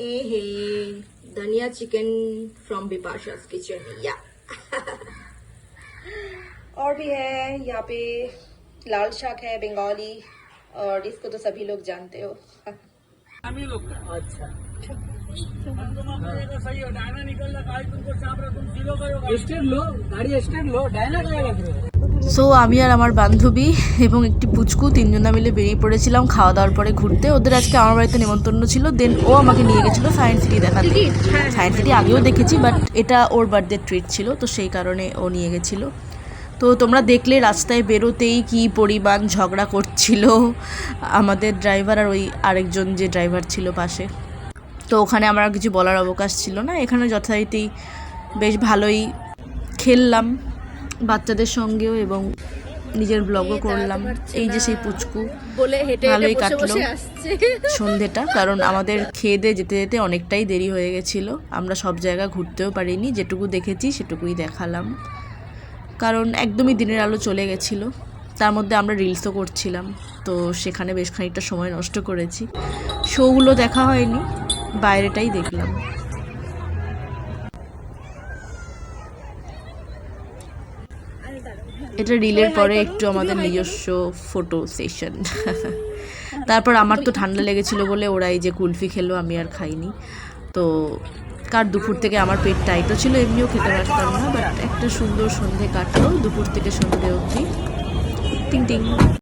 ए है धनिया chicken from बिपाशा's kitchen या और भी है यहाँ पे लाल शाक है बंगाली और इसको तो सभी लोग जानते हो। आम्ही लोग अच्छा। सही हो डायना निकल रहा तुमको चाप रहा तुम ज़ीरो करो स्टेट लो गाड़ी स्टेट लो डायना हो? সো আমি আর আমার বান্ধবী এবং একটি পুচকু তিনজনা মিলে বেরিয়ে পড়েছিলাম খাওয়া দাওয়ার পরে ঘুরতে। ওদের আজকে আমার বাড়িতে নেমন্তন্ন ছিল। দেন ও আমাকে নিয়ে গেছিল সায়েন্স সিটি দেখাতে। সায়েন্স সিটি আগেও দেখেছি বাট এটা ওর বার্থডে ট্রিট ছিল তো সেই কারণে ও নিয়ে গেছিল। তো তোমরা দেখলে রাস্তায় বেরোতেই কি পরিমাণ ঝগড়া করছিল আমাদের ড্রাইভার আর ওই আরেকজন যে ড্রাইভার ছিল পাশে। তো ওখানে আমার আর কিছু বলার অবকাশ ছিল না। এখানে যথারীতি বেশ ভালোই খেললাম। বাচ্চাদের সঙ্গেও এবং নিজের ব্লগও করলাম। এই যে সেই পুচকু বলে হেঁটে ভালোই কাটলো সন্ধেটা কারণ আমাদের খেয়ে দিয়ে যেতে যেতে অনেকটাই দেরি হয়ে গেছিল। আমরা সব জায়গা ঘুরতেও পারিনি যেটুকু দেখেছি সেটুকুই দেখালাম। কারণ একদমই দিনের আলো চলে গেছিল। তার মধ্যে আমরা রিলসও করছিলাম তো সেখানে বেশ খানিকটা সময় নষ্ট করেছি। শোগুলো দেখা হয়নি বাইরেটাই দেখলাম। এটা রিলের পরে একটু আমাদের নিজস্ব ফটো সেশন তারপর আমার তো ঠান্ডা লেগেছিল বলে ওরা এই যে কুলফি খেলো, আমি আর খাইনি। তো কার দুপুর থেকে আমার পেট টাইটও ছিল, এমনিও খেতে পারতাম না বাট একটা সুন্দর সন্ধে কাটলো দুপুর থেকে সন্ধে অবধি। টিং টিং।